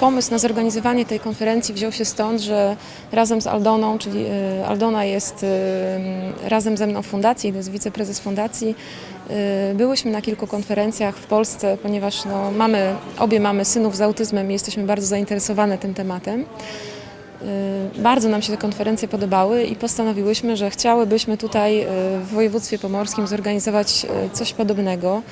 Pomysł na zorganizowanie tej konferencji wziął się stąd, że razem z Aldoną, czyli e, Aldona jest e, razem ze mną w fundacji, to jest wiceprezes fundacji, e, byłyśmy na kilku konferencjach w Polsce, ponieważ no, mamy, obie mamy synów z autyzmem i jesteśmy bardzo zainteresowane tym tematem. Y, Bardzo nam się te konferencje podobały i postanowiłyśmy, że chciałybyśmy tutaj y, w województwie pomorskim zorganizować y, coś podobnego.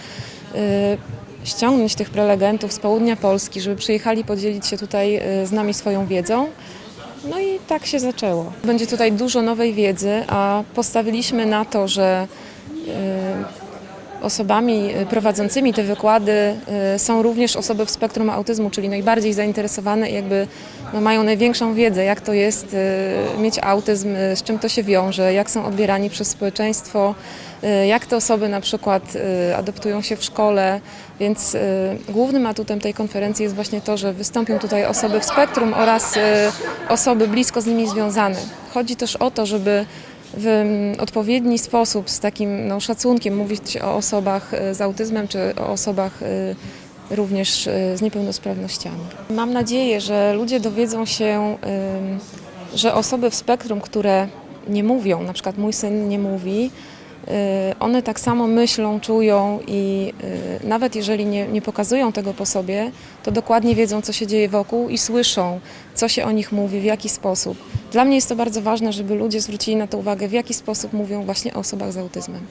Ściągnąć tych prelegentów z południa Polski, żeby przyjechali podzielić się tutaj y, z nami swoją wiedzą. No i tak się zaczęło. Będzie tutaj dużo nowej wiedzy, a postawiliśmy na to, że y, osobami y, prowadzącymi te wykłady y, są również osoby w spektrum autyzmu, czyli najbardziej zainteresowane i jakby no, mają największą wiedzę, jak to jest y, mieć autyzm, z czym to się wiąże, jak są odbierani przez społeczeństwo, jak te osoby na przykład adoptują się w szkole, więc głównym atutem tej konferencji jest właśnie to, że wystąpią tutaj osoby w spektrum oraz osoby blisko z nimi związane. Chodzi też o to, żeby w mm, odpowiedni sposób, z takim no, szacunkiem mówić o osobach y, z autyzmem czy o osobach y, również y, z niepełnosprawnościami. Mam nadzieję, że ludzie dowiedzą się, że osoby w spektrum, które nie mówią, na przykład mój syn nie mówi, one tak samo myślą, czują i nawet jeżeli nie, nie pokazują tego po sobie, to dokładnie wiedzą, co się dzieje wokół i słyszą, co się o nich mówi, w jaki sposób. Dla mnie jest to bardzo ważne, żeby ludzie zwrócili na to uwagę, w jaki sposób mówią właśnie o osobach z autyzmem.